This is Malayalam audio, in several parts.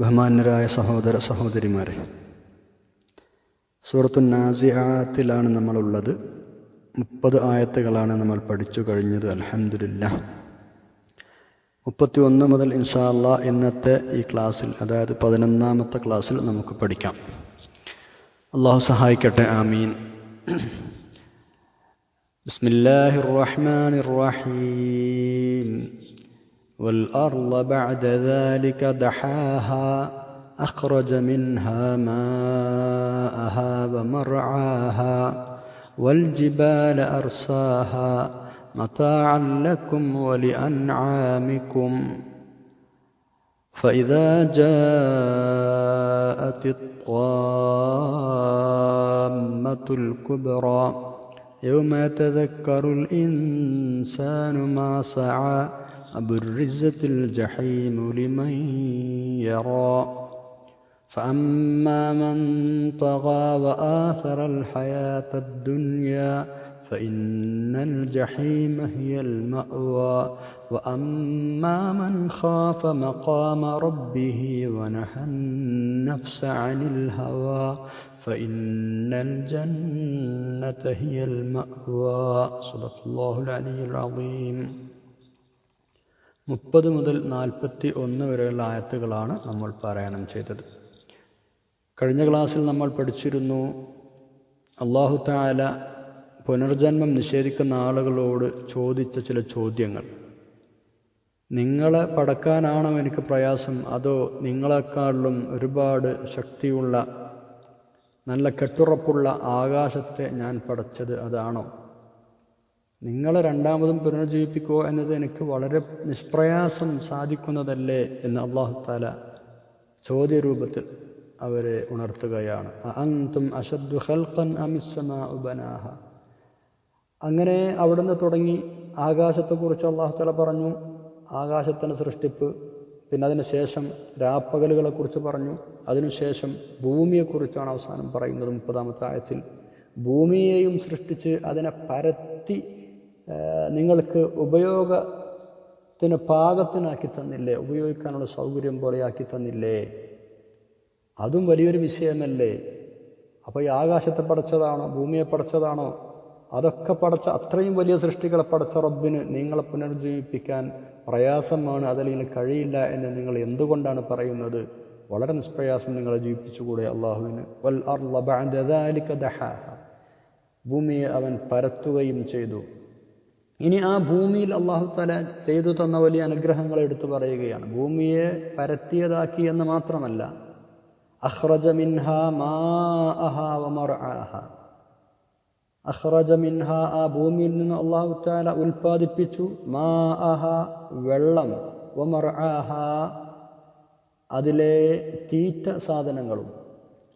ബഹുമാന്യരായ സഹോദര സഹോദരിമാരെ സൂറത്തു നാസിയാത്തിലാണ് നമ്മളുള്ളത്. മുപ്പത് ആയത്തുകളാണ് നമ്മൾ പഠിച്ചു കഴിഞ്ഞത് അലഹമില്ല മുപ്പത്തി ഒന്ന് മുതൽ ഇൻഷാല്ല ഇന്നത്തെ ഈ ക്ലാസ്സിൽ അതായത് പതിനൊന്നാമത്തെ ക്ലാസ്സിൽ നമുക്ക് പഠിക്കാം. അള്ളാഹു സഹായിക്കട്ടെ ആമീൻ. ബിസ്മില്ലാഹിർ റഹ്മാനിർ റഹീം. والأرض بعد ذلك دحاها أخرج منها ماءها ومرعاها والجبال أرساها متاعا لكم ولأنعامكم. فإذا جاءت الطامة الكبرى يوم يتذكر الإنسان ما سعى أبرزت الجحيم لمن يرى. فأما من طغى وآثر الحياة الدنيا فإن الجحيم هي المأوى. وأما من خاف مقام ربه ونهى النفس عن الهوى فإن الجنة هي المأوى. صدق الله العلي العظيم. മുപ്പത് മുതൽ നാൽപ്പത്തി ഒന്ന് വരെയുള്ള ആയത്തുകളാണ് നമ്മൾ പാരായണം ചെയ്തത്. കഴിഞ്ഞ ക്ലാസ്സിൽ നമ്മൾ പഠിച്ചിരുന്നു അള്ളാഹു താല പുനർജന്മം നിഷേധിക്കുന്ന ആളുകളോട് ചോദിച്ച ചില ചോദ്യങ്ങൾ. നിങ്ങളെ പടക്കാനാണോ എനിക്ക് പ്രയാസം? അതോ നിങ്ങളെക്കാളിലും ഒരുപാട് ശക്തിയുള്ള നല്ല കെട്ടുറപ്പുള്ള ആകാശത്തെ ഞാൻ പടച്ചത് അതാണോ? നിങ്ങളെ രണ്ടാമതും പുനർജീവിപ്പിക്കുക എന്നത് എനിക്ക് വളരെ നിഷ്പ്രയാസം സാധിക്കുന്നതല്ലേ എന്ന് അള്ളാഹു താല ചോദ്യരൂപത്തിൽ അവരെ ഉണർത്തുകയാണ്. അന്തും അഷദ്ദു ഹൽഖൻ അമിസ്സമാ ഉബനാഹ അങ്ങനെ അവിടുന്ന് തുടങ്ങി ആകാശത്തെക്കുറിച്ച് അള്ളാഹു താല പറഞ്ഞു. ആകാശത്തിന്റെ സൃഷ്ടിപ്പ് പിന്നെ അതിന് ശേഷം രാപ്പകലുകളെക്കുറിച്ച് പറഞ്ഞു. അതിനുശേഷം ഭൂമിയെക്കുറിച്ചാണ് അവസാനം പറയുന്നത് മുപ്പതാമത്തെ ആയത്തിൽ. ഭൂമിയെയും സൃഷ്ടിച്ച് അതിനെ പരത്തി നിങ്ങൾക്ക് ഉപയോഗത്തിന് പാകത്തിനാക്കി തന്നില്ലേ? ഉപയോഗിക്കാനുള്ള സൗകര്യം പോലെയാക്കി തന്നില്ലേ? അതും വലിയൊരു വിഷയമല്ലേ? അപ്പോൾ ഈ ആകാശത്തെ പടച്ചതാണോ? ഭൂമിയെ പടച്ചതാണോ? അതൊക്കെ പടച്ച അത്രയും വലിയ സൃഷ്ടികളെ പടച്ച റബ്ബിന് നിങ്ങളെ പുനർജീവിപ്പിക്കാൻ പ്രയാസമാണ് അതല്ലെങ്കിൽ കഴിയില്ല എന്ന് നിങ്ങൾ എന്തുകൊണ്ടാണ് പറയുന്നത്? വളരെ നിഷ്പ്രയാസം നിങ്ങളെ ജീവിപ്പിച്ചുകൂടെ അള്ളാഹുവിന്. വൽ ഭൂമിയെ അവൻ പരത്തുകയും ചെയ്തു. ഇനി ആ ഭൂമിയിൽ അള്ളാഹു തല ചെയ്തു തന്ന വലിയ അനുഗ്രഹങ്ങൾ എടുത്തു പറയുകയാണ്. ഭൂമിയെ പരത്തിയതാക്കി എന്ന് മാത്രമല്ല അഹ്റജ അഹ്റജ മിൻഹ ആ ഭൂമിയിൽ നിന്ന് അള്ളാഹു താല ഉൽപ്പാദിപ്പിച്ചു മാ അഹ വെള്ളം ഒമർആഹ അതിലെ തീറ്റ സാധനങ്ങളും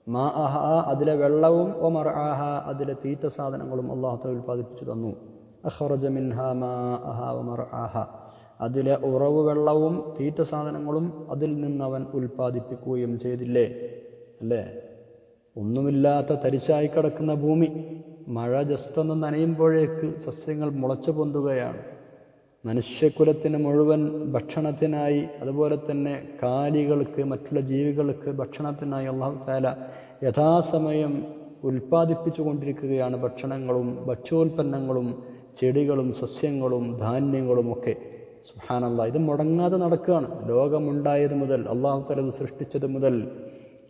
മാ അഹ അതിലെ വെള്ളവും ഒമർ ആഹ അതിലെ തീറ്റ സാധനങ്ങളും അള്ളാഹു ഉൽപ്പാദിപ്പിച്ചു തന്നു. അഹ്റജ മിൻഹ മാ അഹ ഒമർ ആഹ അതിലെ ഉറവ് വെള്ളവും തീറ്റ സാധനങ്ങളും അതിൽ അവൻ ഉൽപ്പാദിപ്പിക്കുകയും ചെയ്തില്ലേ? അല്ലേ? ഒന്നുമില്ലാത്ത തരിശായി കിടക്കുന്ന ഭൂമി. മഴ ജസ്റ്റ് ഒന്ന് നനയുമ്പോഴേക്ക് സസ്യങ്ങൾ മുളച്ചു പൊന്തുകയാണ്. മനുഷ്യകുലത്തിന് മുഴുവൻ ഭക്ഷണത്തിനായി അതുപോലെ തന്നെ കാലികൾക്ക് മറ്റുള്ള ജീവികൾക്ക് ഭക്ഷണത്തിനായി അള്ളാഹു താല യഥാസമയം ഉൽപ്പാദിപ്പിച്ചു കൊണ്ടിരിക്കുകയാണ് ഭക്ഷണങ്ങളും ഭക്ഷ്യോൽപ്പന്നങ്ങളും ചെടികളും സസ്യങ്ങളും ധാന്യങ്ങളും ഒക്കെ. സുഹാനല്ല ഇത് മുടങ്ങാതെ നടക്കുകയാണ്. ലോകമുണ്ടായത് മുതൽ അള്ളാഹു താല ഇത് സൃഷ്ടിച്ചത് മുതൽ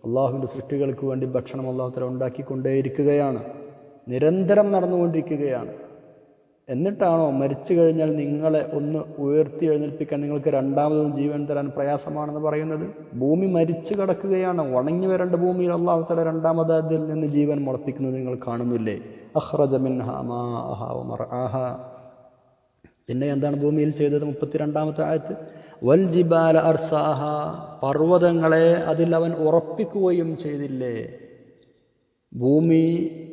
അള്ളാഹുവിന്റെ സൃഷ്ടികൾക്ക് വേണ്ടി ഭക്ഷണം അള്ളാഹുത്തല ഉണ്ടാക്കിക്കൊണ്ടേയിരിക്കുകയാണ്. നിരന്തരം നടന്നുകൊണ്ടിരിക്കുകയാണ്. എന്നിട്ടാണോ മരിച്ചു കഴിഞ്ഞാൽ നിങ്ങളെ ഒന്ന് ഉയർത്തി എഴുന്നേൽപ്പിക്കാൻ നിങ്ങൾക്ക് രണ്ടാമതൊന്നും ജീവൻ തരാൻ പ്രയാസമാണെന്ന് പറയുന്നത്? ഭൂമി മരിച്ചു കിടക്കുകയാണ്. ഉണങ്ങി വരേണ്ട ഭൂമിയിൽ അള്ളാഹുത്തല രണ്ടാമത് അതിൽ നിന്ന് ജീവൻ മുളപ്പിക്കുന്നത് നിങ്ങൾ കാണുന്നില്ലേ? അഹ്റജ മിൻഹ മാഅഹ വമർആഹ പിന്നെ എന്താണ് ഭൂമിയിൽ ചെയ്തത്? മുപ്പത്തിരണ്ടാമത്തെ ആയത്ത് വൽ ജിബാല അർസാഹ. പർവതങ്ങളെ അതിൽ അവൻ ഉറപ്പിക്കുകയും ചെയ്തില്ലേ? ഭൂമി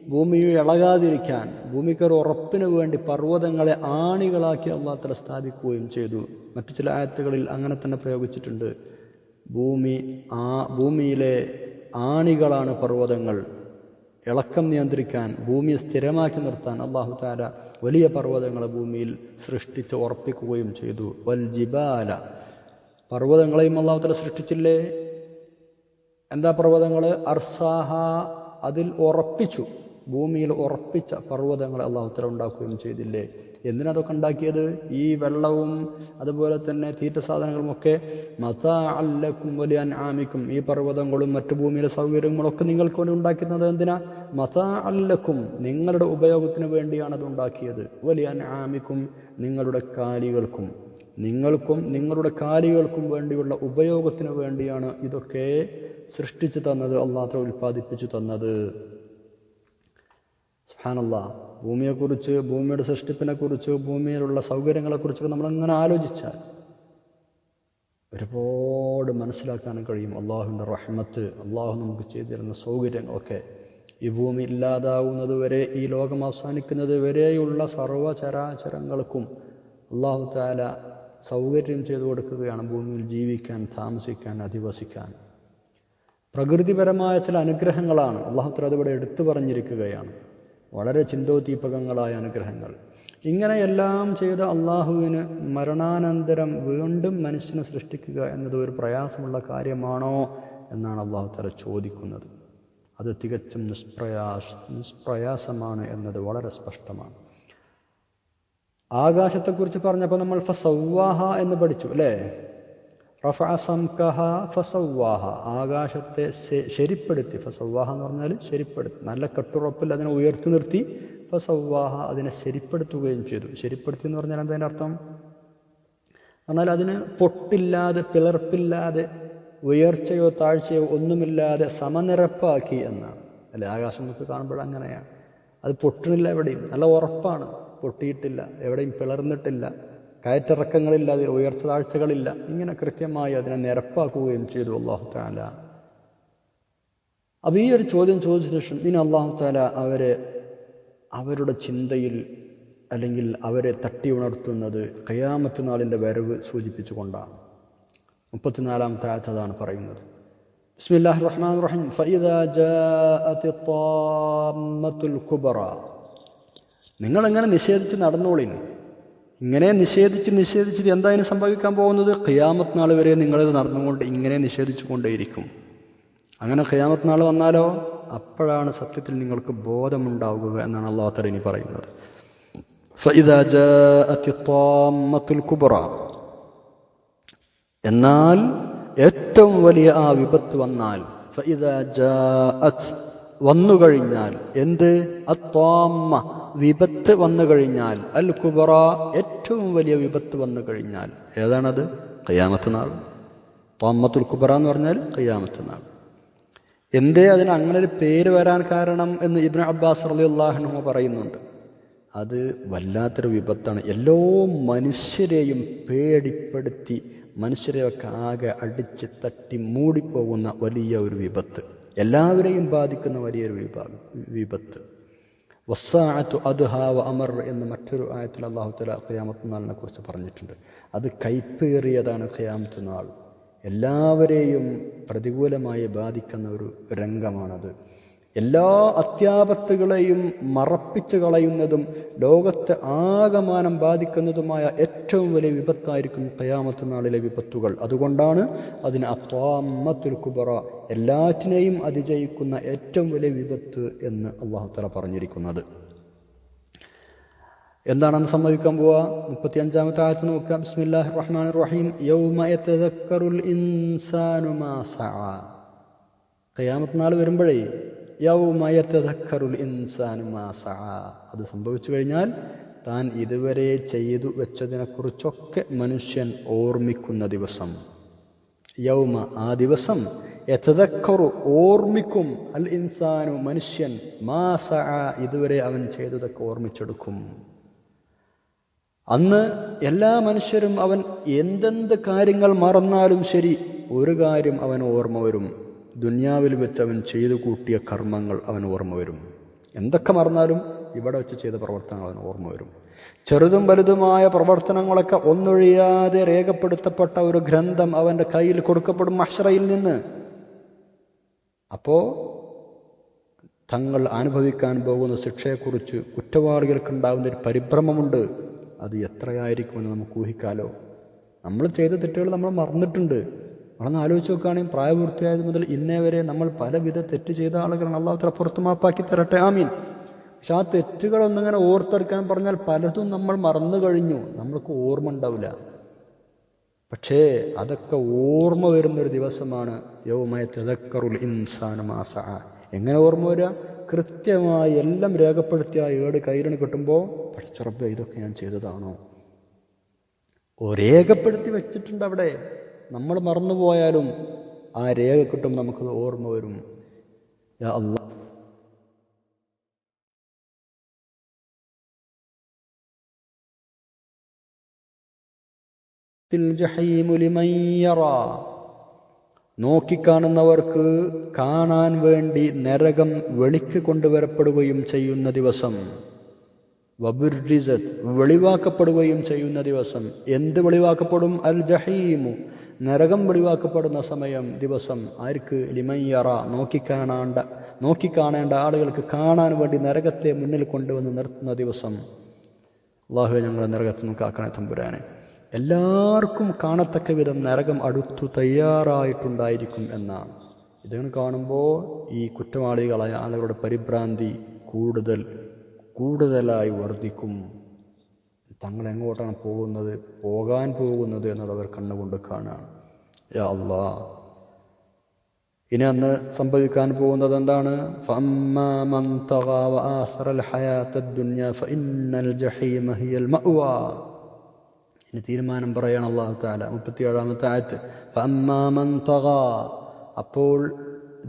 ഭൂമി ഇളകാതിരിക്കാൻ ഭൂമിക്കൊരു ഉറപ്പിന് വേണ്ടി പർവതങ്ങളെ ആണികളാക്കി അള്ളാഹത്തല സ്ഥാപിക്കുകയും ചെയ്തു. മറ്റു ചില ആയത്തുകളിൽ അങ്ങനെ തന്നെ പ്രയോഗിച്ചിട്ടുണ്ട്. ഭൂമി ആ ഭൂമിയിലെ ആണികളാണ് പർവതങ്ങൾ. ഇളക്കം നിയന്ത്രിക്കാൻ ഭൂമിയെ സ്ഥിരമാക്കി നിർത്താൻ അള്ളാഹു താര വലിയ പർവതങ്ങളെ ഭൂമിയിൽ സൃഷ്ടിച്ച് ഉറപ്പിക്കുകയും ചെയ്തു. വൽ ജിബാല. പർവതങ്ങളെയും അള്ളാഹു താല സൃഷ്ടിച്ചില്ലേ? എന്താ പർവതങ്ങൾ അർസാഹ അതിൽ ഉറപ്പിച്ചു. ഭൂമിയിൽ ഉറപ്പിച്ച പർവതങ്ങളെ അള്ളാഹുത്തല ഉണ്ടാക്കുകയും ചെയ്തില്ലേ? എന്തിനതൊക്കെ ഉണ്ടാക്കിയത്? ഈ വെള്ളവും അതുപോലെ തന്നെ തീറ്റ സാധനങ്ങളുമൊക്കെ മത അല്ലക്കും വലിയ ആമിക്കും ഈ പർവതങ്ങളും മറ്റു ഭൂമിയിലെ സൗകര്യങ്ങളൊക്കെ നിങ്ങൾക്ക് വേണ്ടി ഉണ്ടാക്കുന്നത് എന്തിനാ? മത അല്ലക്കും നിങ്ങളുടെ ഉപയോഗത്തിന് വേണ്ടിയാണ് അത് ഉണ്ടാക്കിയത്. വലിയ ആമിക്കും നിങ്ങളുടെ കാലികൾക്കും. നിങ്ങൾക്കും നിങ്ങളുടെ കാലികൾക്കും വേണ്ടിയുള്ള ഉപയോഗത്തിന് വേണ്ടിയാണ് ഇതൊക്കെ സൃഷ്ടിച്ചു തന്നത് അള്ളാഹ ഉൽപ്പാദിപ്പിച്ചു തന്നത്. സുഹാനല്ല ഭൂമിയെക്കുറിച്ച് ഭൂമിയുടെ സൃഷ്ടിപ്പിനെക്കുറിച്ച് ഭൂമിയിലുള്ള സൗകര്യങ്ങളെക്കുറിച്ചൊക്കെ നമ്മളങ്ങനെ ആലോചിച്ചാൽ ഒരുപാട് മനസ്സിലാക്കാനും കഴിയും. അള്ളാഹുവിന്റെ റഹ്മത്ത് അള്ളാഹു നമുക്ക് ചെയ്തു തരുന്ന സൗകര്യങ്ങളൊക്കെ. ഈ ഭൂമി ഇല്ലാതാവുന്നത് വരെ ഈ ലോകം അവസാനിക്കുന്നത് വരെയുള്ള സർവചരാചരങ്ങൾക്കും അള്ളാഹു താല സൗകര്യം ചെയ്തു കൊടുക്കുകയാണ് ഭൂമിയിൽ ജീവിക്കാൻ താമസിക്കാൻ അധിവസിക്കാൻ. പ്രകൃതിപരമായ ചില അനുഗ്രഹങ്ങളാണ്. അള്ളാഹു താല അതിവിടെ എടുത്തു പറഞ്ഞിരിക്കുകയാണ്. വളരെ ചിന്തോദ്ദീപകങ്ങളായ അനുഗ്രഹങ്ങൾ. ഇങ്ങനെയെല്ലാം ചെയ്ത അള്ളാഹുവിന് മരണാനന്തരം വീണ്ടും മനുഷ്യനെ സൃഷ്ടിക്കുക എന്നത് ഒരു പ്രയാസമുള്ള കാര്യമാണോ എന്നാണ് അള്ളാഹു തല ചോദിക്കുന്നത്. അത് തികച്ചും നിഷ്പ്രയാസ നിഷ്പ്രയാസമാണ് എന്നത് വളരെ സ്പഷ്ടമാണ്. ആകാശത്തെക്കുറിച്ച് പറഞ്ഞപ്പോൾ നമ്മൾ ഫസവ്വാഹ എന്ന് പഠിച്ചു അല്ലേ? റഫ സംകഹ ഫസവ്വാഹ. ആകാശത്തെ ശരിപ്പെടുത്തി. ഫസവാഹ എന്ന് പറഞ്ഞാൽ ശരിപ്പെടുത്തി. നല്ല കെട്ടുറപ്പിൽ അതിനെ ഉയർത്തി നിർത്തി ഫസവാഹ അതിനെ ശരിപ്പെടുത്തുകയും ചെയ്തു. ശരിപ്പെടുത്തി എന്ന് പറഞ്ഞാൽ എന്താ അർത്ഥം? എന്നാൽ അതിന് പൊട്ടില്ലാതെ പിളർപ്പില്ലാതെ ഉയർച്ചയോ താഴ്ചയോ ഒന്നുമില്ലാതെ സമനിരപ്പാക്കി എന്നാണ്. അല്ലെ? ആകാശം നമുക്ക് കാണുമ്പോൾ അങ്ങനെയാണ്. അത് പൊട്ടുന്നില്ല എവിടെയും. നല്ല ഉറപ്പാണ്. പൊട്ടിയിട്ടില്ല. എവിടെയും പിളർന്നിട്ടില്ല. കയറ്റിറക്കങ്ങളില്ല അതിൽ ഉയർച്ച താഴ്ചകളില്ല. ഇങ്ങനെ കൃത്യമായി അതിനെ നിരപ്പാക്കുകയും ചെയ്തു അള്ളാഹു താല അപ്പോൾ ഈ ഒരു ചോദ്യം ചോദിച്ച ശേഷം ഇനി അള്ളാഹു താല അവരെ അവരുടെ ചിന്തയിൽ അല്ലെങ്കിൽ അവരെ തട്ടി ഉണർത്തുന്നത് കയാമത്ത് നാളിന്റെ വരവ് സൂചിപ്പിച്ചുകൊണ്ടാണ്. മുപ്പത്തിനാലാമത്തെ ആയത്തതാണ് പറയുന്നത്. കുബറ നിങ്ങൾ എങ്ങനെ നിഷേധിച്ച് നടന്നോളിൻ? ഇങ്ങനെ നിഷേധിച്ച് നിഷേധിച്ചിട്ട് എന്തായാലും സംഭവിക്കാൻ പോകുന്നത്? ഖിയാമത്ത് നാൾ വരെ നിങ്ങളിത് നടന്നുകൊണ്ട് ഇങ്ങനെ നിഷേധിച്ചു കൊണ്ടേയിരിക്കും അങ്ങനെ ഖിയാമത്ത് നാൾ വന്നാലോ? അപ്പോഴാണ് സത്യത്തിൽ നിങ്ങൾക്ക് ബോധമുണ്ടാവുക എന്നാണ് അള്ളാഹു ഇനി പറയുന്നത്. എന്നാൽ ഏറ്റവും വലിയ ആ വിപത്ത് വന്നാൽ വന്നു കഴിഞ്ഞാൽ എന്ത്? അത്വാമ്മ. വിപത്ത് വന്നു കഴിഞ്ഞാൽ അൽ കുബറ ഏറ്റവും വലിയ വിപത്ത് വന്നു കഴിഞ്ഞാൽ ഏതാണത്? കയ്യാമത്ത് നാൾ. തോമത്തുൽ കുബറ എന്ന് പറഞ്ഞാൽ കയ്യാമത്ത് നാൾ. എന്തേ അതിന് അങ്ങനെ ഒരു പേര് വരാൻ കാരണം എന്ന് ഇബ്ൻ അബ്ബാസ് അലി അള്ളാഹ്നു പറയുന്നുണ്ട്. അത് വല്ലാത്തൊരു വിപത്താണ്. എല്ലോ മനുഷ്യരെയും പേടിപ്പെടുത്തി മനുഷ്യരെയൊക്കെ ആകെ അടിച്ച് തട്ടി മൂടിപ്പോകുന്ന വലിയ ഒരു വിപത്ത്. എല്ലാവരെയും ബാധിക്കുന്ന വലിയൊരു വിഭാഗം വിപത്ത്. വസ്സാഅത്തു ഹാവ് അമർ എന്ന് മറ്റൊരു ആയത്തിൽ അള്ളാഹു തല ഖിയാമത്ത് നാളിനെ കുറിച്ച് പറഞ്ഞിട്ടുണ്ട്. അത് കൈപ്പേറിയതാണ് ഖിയാമത്ത് നാൾ. എല്ലാവരെയും പ്രതികൂലമായി ബാധിക്കുന്ന ഒരു രംഗമാണത്. എല്ലാ അത്യാപത്തുകളെയും മറപ്പിച്ചു കളയുന്നതും ലോകത്തെ ആകമാനം ബാധിക്കുന്നതുമായ ഏറ്റവും വലിയ വിപത്തായിരിക്കും കയാമത്ത് നാളിലെ വിപത്തുകൾ. അതുകൊണ്ടാണ് അതിന് അത്വാമത്തുൽ കുബറ എല്ലാറ്റിനെയും അതിജയിക്കുന്ന ഏറ്റവും വലിയ വിപത്ത് എന്ന് അള്ളാഹുത്തല പറഞ്ഞിരിക്കുന്നത്. എന്താണെന്ന് സംഭവിക്കാൻ പോവാ? മുപ്പത്തി അഞ്ചാമത്തെ ആയത്ത് നോക്കാം ബിസ്മില്ലാഹി റഹ്മാൻ റഹീം. യൗമ ഇൻസാനു മാ സഅ. നാൾ വരുമ്പോഴേ യൗമയത്തക്കറുൽ ഇൻസാനു മാസ അത് സംഭവിച്ചു കഴിഞ്ഞാൽ താൻ ഇതുവരെ ചെയ്തു വെച്ചതിനെക്കുറിച്ചൊക്കെ മനുഷ്യൻ ഓർമ്മിക്കുന്ന ദിവസം. യൗമ ആ ദിവസം യഥതക്കറു ഓർമ്മിക്കും. അൽ ഇൻസാനു മനുഷ്യൻ മാസ ഇതുവരെ അവൻ ചെയ്തതൊക്കെ ഓർമ്മിച്ചെടുക്കും. അന്ന് എല്ലാ മനുഷ്യരും അവൻ എന്തെന്ത് കാര്യങ്ങൾ മറന്നാലും ശരി ഒരു കാര്യം അവൻ ഓർമ്മ വരും. ദുന്യാവിൽ വെച്ച് അവൻ ചെയ്തു കൂട്ടിയ കർമ്മങ്ങൾ അവൻ ഓർമ്മ വരും. എന്തൊക്കെ മറന്നാലും ഇവിടെ വെച്ച് ചെയ്ത പ്രവർത്തനങ്ങൾ അവൻ ഓർമ്മ വരും. ചെറുതും വലുതുമായ പ്രവർത്തനങ്ങളൊക്കെ ഒന്നൊഴിയാതെ രേഖപ്പെടുത്തപ്പെട്ട ഒരു ഗ്രന്ഥം അവന്റെ കയ്യിൽ കൊടുക്കപ്പെടും മഷറയിൽ നിന്ന്. അപ്പോൾ തങ്ങൾ അനുഭവിക്കാൻ പോകുന്ന ശിക്ഷയെക്കുറിച്ച് കുറ്റവാളികൾക്കുണ്ടാകുന്ന ഒരു പരിഭ്രമമുണ്ട്. അത് എത്രയായിരിക്കുമെന്ന് നമുക്ക് ഊഹിക്കാലോ? നമ്മൾ ചെയ്ത തെറ്റുകൾ നമ്മൾ മറന്നിട്ടുണ്ട്. നമ്മളൊന്ന് ആലോചിച്ച് നോക്കുകയാണെങ്കിൽ പ്രായപൂർത്തിയായത് മുതൽ ഇന്നേ വരെ നമ്മൾ പലവിധ തെറ്റ് ചെയ്ത ആളുകളാണ്. അള്ളാഹുത്തല പുറത്തു മാപ്പാക്കി തരട്ടെ. ആമീൻ. പക്ഷെ ആ തെറ്റുകളൊന്നിങ്ങനെ ഓർത്തെടുക്കാൻ പറഞ്ഞാൽ പലതും നമ്മൾ മറന്നു കഴിഞ്ഞു. നമ്മൾക്ക് ഓർമ്മ ഉണ്ടാവില്ല. പക്ഷേ അതൊക്കെ ഓർമ്മ വരുന്നൊരു ദിവസമാണ്. യൗമയ തെതക്കറുൽ ഇൻസാന മാസ എങ്ങനെ ഓർമ്മ വരിക? കൃത്യമായി എല്ലാം രേഖപ്പെടുത്തിയ ആ ഏട് കയ്യിലാണ് കിട്ടുമ്പോൾ പഠിച്ചുറപ്പ് ഇതൊക്കെ ഞാൻ ചെയ്തതാണോ? രേഖപ്പെടുത്തി വെച്ചിട്ടുണ്ട് അവിടെ. നമ്മൾ മറന്നുപോയാലും ആ രേഖ കിട്ടും നമുക്കത് ഓർമ്മ വരും. അല്ല നോക്കിക്കാണുന്നവർക്ക് കാണാൻ വേണ്ടി നരകം വെളിക്ക് കൊണ്ടുവരപ്പെടുകയും ചെയ്യുന്ന ദിവസം. വബുർറിസത്ത് വെളിവാക്കപ്പെടുകയും ചെയ്യുന്ന ദിവസം. എന്ത് വെളിവാക്കപ്പെടും? അൽ ജഹീമു. നരകം വെളിവാക്കപ്പെടുന്ന സമയം ദിവസം ആർക്ക് ലിമയ്യറ നോക്കിക്കാണാണ്ട നോക്കിക്കാണേണ്ട ആളുകൾക്ക് കാണാൻ വേണ്ടി നരകത്തെ മുന്നിൽ കൊണ്ടുവന്ന് നിർത്തുന്ന ദിവസം. അള്ളാഹു ഞങ്ങളെ നരകത്തിൽ നിന്ന് കാക്കണേ തമ്പുരാനെ. എല്ലാവർക്കും കാണത്തക്ക വിധം നരകം അടുത്തു തയ്യാറായിട്ടുണ്ടായിരിക്കും എന്നാണ്. ഇതങ്ങനെ കാണുമ്പോൾ ഈ കുറ്റവാളികളായ ആളുകളുടെ പരിഭ്രാന്തി കൂടുതൽ കൂടുതലായി വർദ്ധിക്കും. തങ്ങൾ എങ്ങോട്ടാണ് പോകുന്നത്? പോകാൻ പോകുന്നത് എന്നത് അവർ കണ്ണുകൊണ്ട് കാണുകയാണ്. യാ ഇനി അന്ന് സംഭവിക്കാൻ പോകുന്നത് എന്താണ്? ഇനി തീരുമാനം പറയാണ് അള്ളാഹു താല മുപ്പത്തിയേഴാമത്തെ ആയത്ത്. അപ്പോൾ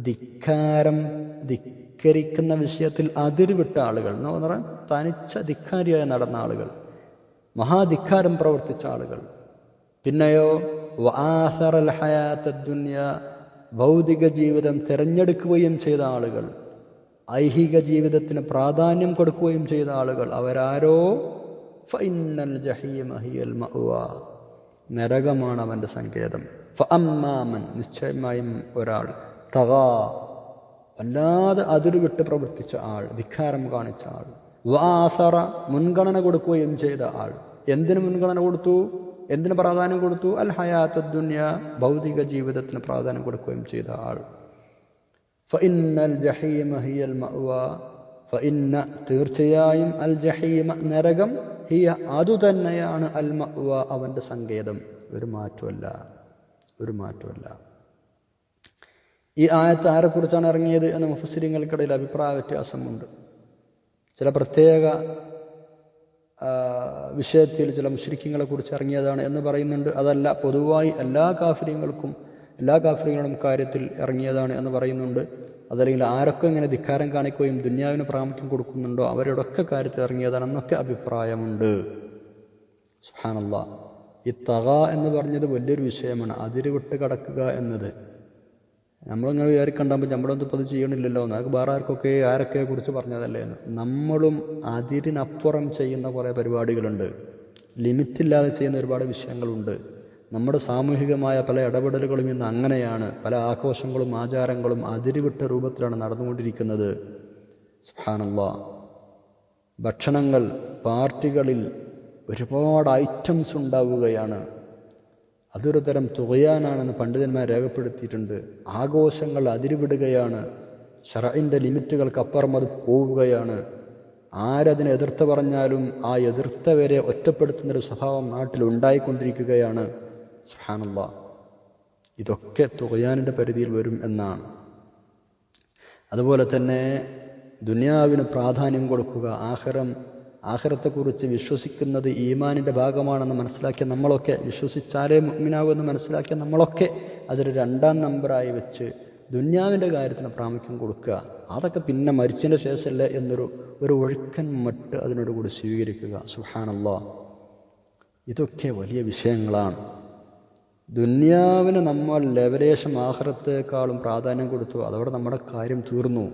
ധിക്കാരം ധിക്കരിക്കുന്ന വിഷയത്തിൽ അതിരുവിട്ട ആളുകൾ എന്ന് പറഞ്ഞാൽ തനിച്ച ധിക്കാരിയായി നടന്ന ആളുകൾ. മഹാധിക്കാരം പ്രവർത്തിച്ച ആളുകൾ. പിന്നെയോ വാസറൽ ദുന്യ ഭൗതിക ജീവിതം തിരഞ്ഞെടുക്കുകയും ചെയ്ത ആളുകൾ ഐഹിക ജീവിതത്തിന് പ്രാധാന്യം കൊടുക്കുകയും ചെയ്ത ആളുകൾ അവരാരോ? ഫൈനൽ ജഹീമ ഹിയൽ മഅ്വ നരകമാണ് അവന്റെ സങ്കേതം. ഫഅമ്മാമൻ നിശ്ചയമായും ഒരാൾ. തഗാ വല്ലാതെ അതിരുവിട്ട് പ്രവർത്തിച്ച ആൾ ധിക്കാരം കാണിച്ച ആൾ. വാസറ മുൻഗണന കൊടുക്കുകയും ചെയ്ത ആൾ. എന്തിനു മുൻഗണന കൊടുത്തു? എന്തിന് പ്രാധാന്യം കൊടുത്തു? അൽ ഹയാത്ത ദുന്യ ഭൗതിക ജീവിതത്തിന് പ്രാധാന്യം കൊടുക്കുകയും ചെയ്ത ആൾ. ഫഇന്നൽ ജഹീമ ഹിയൽ മഅ്വ. ഫഇന്ന തീർച്ചയായും അൽ ജഹീമ നരകം ഹിയ അതുതന്നെയാണ് അൽ മഅ്വ അവന്റെ സങ്കേതം. ഒരു മാറ്റമല്ല ഒരു മാറ്റമല്ല ഈ ആയത്ത് ആരെക്കുറിച്ചാണ് ഇറങ്ങിയത് എന്ന് മുഫസിരിങ്ങൾക്കിടയിൽ അഭിപ്രായ വ്യത്യാസമുണ്ട്. ചില പ്രത്യേക വിഷയത്തിൽ ചില മുഷ്രിക്കങ്ങളെ കുറിച്ച് ഇറങ്ങിയതാണ് എന്ന് പറയുന്നുണ്ട്. അതല്ല പൊതുവായി എല്ലാ കാഫര്യങ്ങൾക്കും എല്ലാ കാഫര്യങ്ങളും കാര്യത്തിൽ ഇറങ്ങിയതാണ് എന്ന് പറയുന്നുണ്ട്. അതല്ലെങ്കിൽ ആരൊക്കെ ഇങ്ങനെ ധിക്കാരം കാണിക്കുകയും ദുന്യാവിന് പ്രാമുഖ്യം കൊടുക്കുന്നുണ്ടോ അവരോടൊക്കെ കാര്യത്തിൽ ഇറങ്ങിയതാണെന്നൊക്കെ അഭിപ്രായമുണ്ട്. സുഹാനല്ല ഈ തക എന്ന് പറഞ്ഞത് വലിയൊരു വിഷയമാണ്. അതിരുവിട്ട് കടക്കുക എന്നത്. നമ്മളിങ്ങനെ വിചാരിക്കണ്ടാകുമ്പോൾ നമ്മളൊന്നും ഇപ്പോൾ അത് ചെയ്യണില്ലല്ലോ. എന്ന് അതൊക്കെ വേറെ ആർക്കൊക്കെ ആരൊക്കെ കുറിച്ച് പറഞ്ഞതല്ലേ നമ്മളും അതിരിനപ്പുറം ചെയ്യുന്ന കുറേ പരിപാടികളുണ്ട്. ലിമിറ്റില്ലാതെ ചെയ്യുന്ന ഒരുപാട് വിഷയങ്ങളുണ്ട്. നമ്മുടെ സാമൂഹികമായ പല ഇടപെടലുകളും ഇന്ന് അങ്ങനെയാണ് പല ആഘോഷങ്ങളും ആചാരങ്ങളും അതിരുവിട്ട രൂപത്തിലാണ് നടന്നുകൊണ്ടിരിക്കുന്നത്. സുഹാനല്ലാ ഭക്ഷണങ്ങൾ പാർട്ടികളിൽ ഒരുപാട് ഐറ്റംസ് ഉണ്ടാവുകയാണ്. അതൊരു തരം തുകയാനാണെന്ന് പണ്ഡിതന്മാർ രേഖപ്പെടുത്തിയിട്ടുണ്ട്. ആഘോഷങ്ങൾ അതിരുവിടുകയാണ്. ഷറയിന്റെ ലിമിറ്റുകൾക്കപ്പുറം അത് പോവുകയാണ്. ആരതിനെ എതിർത്ത് പറഞ്ഞാലും ആ എതിർത്തവരെ ഒറ്റപ്പെടുത്തുന്നൊരു സ്വഭാവം നാട്ടിൽ ഉണ്ടായിക്കൊണ്ടിരിക്കുകയാണ്. സുഹാനുള്ള ഇതൊക്കെ തുകയാനിന്റെ പരിധിയിൽ വരും എന്നാണ്. അതുപോലെ തന്നെ ദുനിയാവിന് പ്രാധാന്യം കൊടുക്കുക. ആഹ്റം ആഹ്റത്തെക്കുറിച്ച് വിശ്വസിക്കുന്നത് ഈമാനിന്റെ ഭാഗമാണെന്ന് മനസ്സിലാക്കിയ നമ്മളൊക്കെ വിശ്വസിച്ചാലേ മുഗ്മിനാകുമെന്ന് മനസ്സിലാക്കിയ നമ്മളൊക്കെ അതൊരു രണ്ടാം നമ്പറായി വെച്ച് ദുന്യാവിന്റെ കാര്യത്തിന് പ്രാമുഖ്യം കൊടുക്കുക. അതൊക്കെ പിന്നെ മരിച്ചതിന് ശേഷമല്ല എന്നൊരു ഒരു ഒഴുക്കൻ മട്ട് അതിനോട് കൂടി സ്വീകരിക്കുക. സുഹാനല്ലോ ഇതൊക്കെ വലിയ വിഷയങ്ങളാണ്. ദുന്യാവിന് നമ്മൾ ലവലേശം ആഹ്റത്തേക്കാളും പ്രാധാന്യം കൊടുത്തു. അതോടെ നമ്മുടെ കാര്യം തീർന്നു.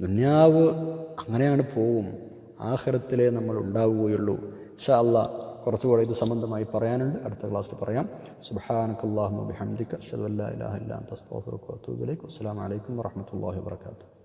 ദുന്യാവ് അങ്ങനെയാണ് പോവും. ആഹ്റത്തിലേ നമ്മൾ ഉണ്ടാവുകയുള്ളൂ. ഷാ അല്ല കുറച്ചുകൂടെ ഇത് സംബന്ധമായി പറയാനുണ്ട്. അടുത്ത ക്ലാസ്സിൽ പറയാം. സുബ്ഹാനക്കല്ലാഹുമ്മ ബിഹംദിക അഷ്ഹദു അല്ലാ ഇലാഹ ഇല്ലാ വഅത്തൂബു ഇലൈക്. അസ്സലാമു അലൈക്കും വറഹ്മത്തുള്ളാഹി വബറകാതുഹു